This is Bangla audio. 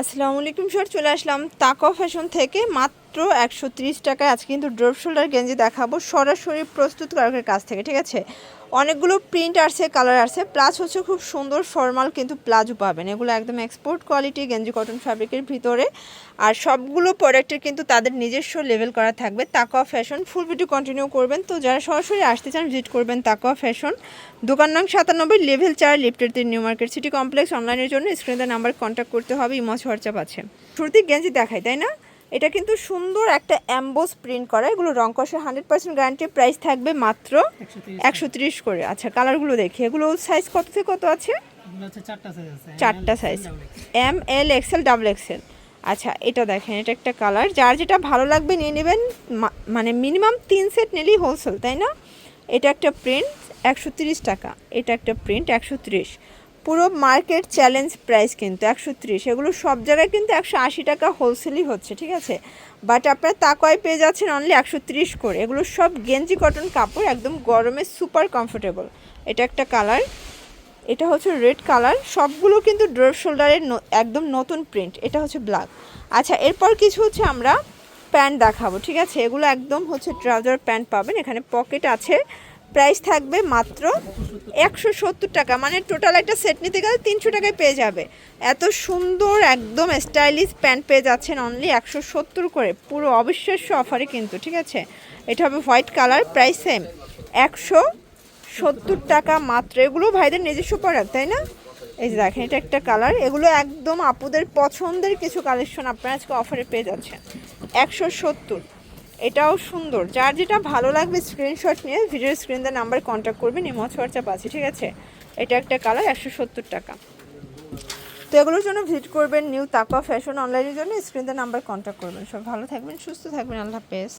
আসসালামু আলাইকুম স্যার চলে আসলাম তাকো ফ্যাশন থেকে। মাত্র একশো ত্রিশ টাকায় আজকে কিন্তু ড্রপ শোল্ডার গেঞ্জি দেখাবো। সরাসরি প্রস্তুতকারকের কাছ থেকে, ঠিক আছে? অনেকগুলো প্রিন্ট আসছে কালার আসছে প্লাস হচ্ছে খুব সুন্দর ফর্মাল কিন্তু প্লাজো পাবেন। এগুলো একদম এক্সপোর্ট কোয়ালিটি গেঞ্জি কটন ফ্যাব্রিকের ভিতরে। আর সবগুলো প্রোডাক্টের কিন্তু তাদের নিজস্ব লেভেল করা থাকবে তাকোয়া ফ্যাশন ফুল ভিডিও কন্টিনিউ করবেন। তো যারা সরাসরি আসতে চান ভিজিট করবেন তাকোয়া ফ্যাশন দোকান নং সাতানব্বই লেভেল চার লিফটের নিউ মার্কেট সিটি কমপ্লেক্স অনলাইনের জন্য স্ক্রিনে নাম্বার কন্ট্যাক্ট করতে হবে ইমস হোয়াটসঅ্যাপ আছে। শুরুতেই গেঞ্জি দেখায় তাই না? এটা কিন্তু সুন্দর একটা অ্যাম্বোস প্রিন্ট করা এগুলো রং কষে হান্ড্রেড পার্সেন্ট গ্যারান্টি প্রাইস থাকবে মাত্র একশো তিরিশ করে। আচ্ছা কালারগুলো দেখি এগুলো সাইজ কত থেকে কত আছে? চারটা size M L XL double XL আচ্ছা এটা দেখেন এটা একটা কালার যার যেটা ভালো লাগবে নিয়ে নেবেন মানে মিনিমাম তিন সেট নিলেই হোলসেল তাই না? এটা একটা প্রিন্ট একশো তিরিশ টাকা। এটা একটা প্রিন্ট একশো তিরিশ। পুরো মার্কেট চ্যালেঞ্জ প্রাইস কিন্তু, একশো ত্রিশ। এগুলো সব জায়গায় কিন্তু একশো আশি টাকা হোলসেলই হচ্ছে, ঠিক আছে? বাট আপনারা তাকয় পেয়ে যাচ্ছেন অনলি একশো তিরিশ করে। এগুলো সব গেঞ্জি কটন কাপড়, একদম গরমে সুপার কমফোর্টেবল এটা একটা কালার এটা হচ্ছে রেড কালার সবগুলো কিন্তু ড্রপ শোল্ডারের একদম নতুন প্রিন্ট এটা হচ্ছে ব্ল্যাক আচ্ছা এরপর কিছু হচ্ছে আমরা প্যান্ট দেখাবো, ঠিক আছে? এগুলো একদম হচ্ছে ট্রাউজার প্যান্ট পাবেন। এখানে পকেট আছে। প্রাইস থাকবে মাত্র একশো সত্তর টাকা। মানে টোটাল একটা সেট নিতে গেলে তিনশো টাকায় পেয়ে যাবে। এত সুন্দর, একদম স্টাইলিশ প্যান্ট পেয়ে যাচ্ছেন অনলি একশো সত্তর করে। পুরো অবিশ্বাস্য অফারে কিন্তু, ঠিক আছে? এটা হবে হোয়াইট কালার প্রাইস সেম একশো সত্তর টাকা মাত্র। এগুলো ভাইদের নিজস্ব প্রোডাক্ট তাই না? এই যে দেখেন, এটা একটা কালার এগুলো একদম আপুদের পছন্দের কিছু কালেকশন আপনারা আজকে অফারে পেয়ে যাচ্ছেন। একশো সত্তর। এটাও সুন্দর। যার যেটা ভালো লাগবে স্ক্রিনশট নিয়ে ভিডিও স্ক্রিন দা নাম্বার কন্ট্যাক্ট করবেন ইমো হোয়াটসঅ্যাপ আছে, ঠিক আছে? এটা একটা কালার একশো সত্তর টাকা। তো এগুলোর জন্য ভিজিট করবেন নিউ তাকা ফ্যাশন অনলাইনের জন্য স্ক্রিন দা নাম্বার কন্ট্যাক্ট করবেন। সব ভালো থাকবেন, সুস্থ থাকবেন, আল্লাহ হাফেজ।